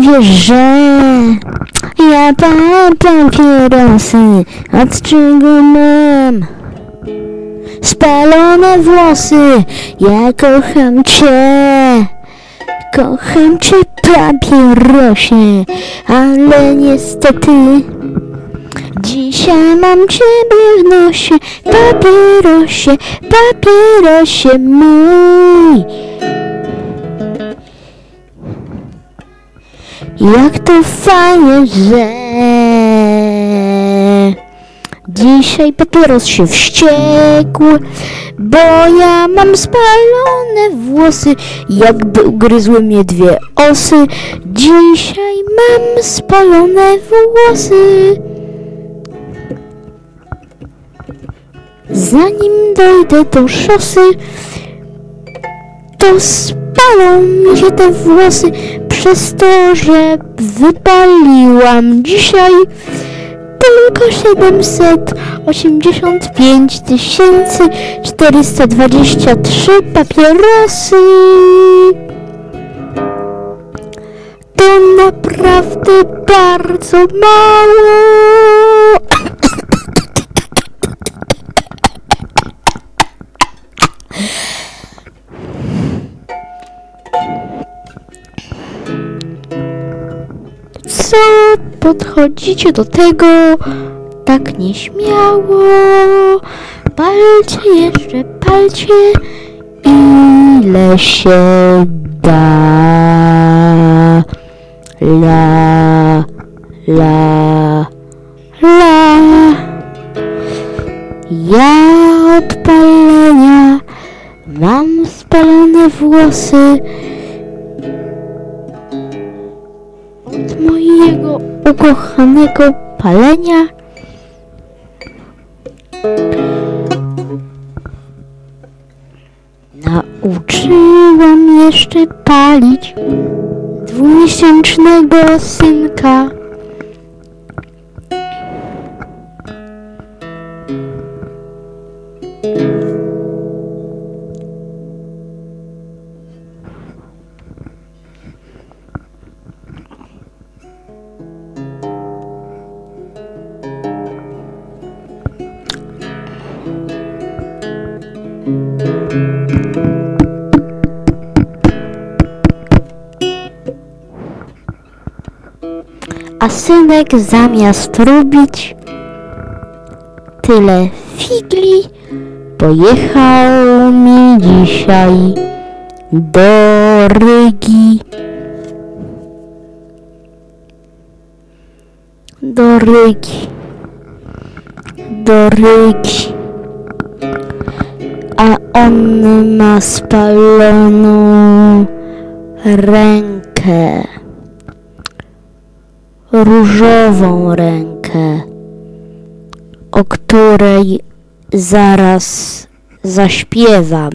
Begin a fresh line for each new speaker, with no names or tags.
wiesz, że ja palam papierosy, od czego mam spalone włosy. Ja kocham cię, kocham cię papierosie, ale niestety dzisiaj mam ciebie w nosie, papierosie, papierosie mój. Jak to fajnie, że dzisiaj papieros się wściekł, bo ja mam spalone włosy, jakby ugryzły mnie dwie osy. Dzisiaj mam spalone włosy. Zanim dojdę do szosy, to spalą mi się te włosy przez to, że wypaliłam dzisiaj tylko 785 423 papierosy. To naprawdę bardzo mało. Co podchodzicie do tego tak nieśmiało? Palcie jeszcze, palcie ile się da. La, la, la. Ja od palenia mam spalone włosy. Mojego ukochanego palenia. Nauczyłam jeszcze palić dwumiesięcznego synka. A synek zamiast robić tyle figli, pojechał mi dzisiaj do Rygi. Do Rygi. Do Rygi. A on ma spaloną rękę różową rękę, o której zaraz zaśpiewam.